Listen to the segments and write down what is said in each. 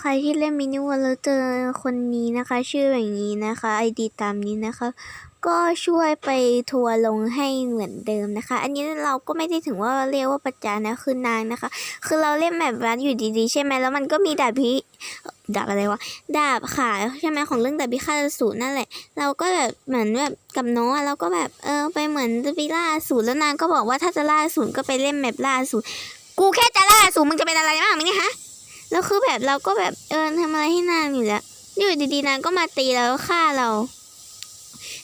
ใครที่เล่นมินิวอลแล้วเจอคนนี้นะคะ ชื่ออย่างนี้นะคะไอดีตามนี้นะคะ ก็ช่วยไปทัวร์ลงให้เหมือนเดิมนะคะ อันนี้เราก็ไม่ได้ถึงว่าเรียกว่าประจานนะคือนางนะคะ คือเราเล่นแบบรัดอยู่ดีๆ ใช่ไหมแล้วมันก็มีดาบพิดาบอะไรวะดาบขาใช่ไหมของเรื่องดาบพิฆาตสูรนั่นแหละ เราก็แบบเหมือนแบบกับน้องอะเราก็แบบเออไปเหมือนจะไปล่าสูรแล้วนางก็บอกว่าถ้าจะล่าสูรก็ไปเล่นแบบล่าสูรกูแค่จะล่าสูรมึงจะเป็นอะไรมากมั้ยเนี่ยฮะ แล้วคือแบบเราก็แบบเออทำอะไรให้นางอยู่แล้วอยู่ดีๆนางก็มาตีเราฆ่าเรา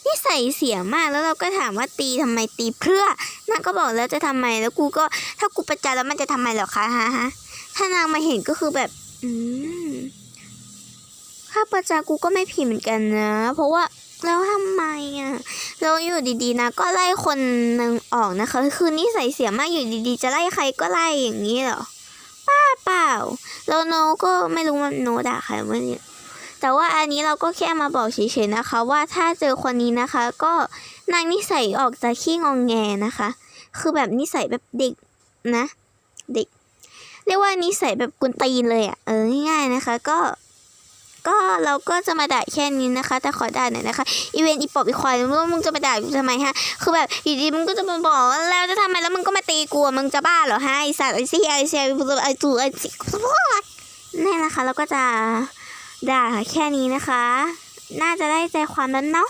นี่ใส่เสียมากแล้วเราก็ถามว่าตีทำไมตีเพื่อนางก็บอกแล้วจะทำไมแล้วกูก็ถ้ากูประจานแล้วมันจะทำไมหรอคะฮะฮะถ้านางมาเห็นก็คือแบบ อืมถ้าประจากูก็ไม่ผิดเหมือนกันนะ เพราะว่าแล้วทำไมอะเราอยู่ดีๆนะ ก็ไล่คนหนึงออกนะคะ คือนี่ใส่เสียมากอยู่ดีๆ จะไล่ใครก็ไล่อย่างนี้เหรอ เปล่าแล้วโนก็ไม่รู้ว่าโนด่าใครเมื่อเนี่ยแต่ว่าอันนี้เราก็แค่มาบอกเฉยๆนะคะ ว่าถ้าเจอคนนี้นะคะ ก็นางนิสัยออกจะขี้งองแงนะคะ คือแบบนิสัยแบบเด็กนะ เด็ก เรียกว่านิสัยแบบกุนตีนเลยอะ่ะเออง่ายๆนะคะ ก็ ก็เราก็จะมาด่าแค่นี้นะคะ แต่ขอด่าหน่อยนะคะอีเวนต์อีปอบอีควายว่ามึงจะมาด่ากูทำไมฮะ คือแบบอยู่ดีมึงก็จะมาบอกว่าแล้วจะทำไมแล้วมึงก็มาตีกูมึงจะบ้าเหรอฮะไอสัตว์ไอซี่ไอเซียไอจูไอซินี่นะคะเราก็จะด่าแค่นี้นะคะ น่าจะได้ใจความแล้วเนาะ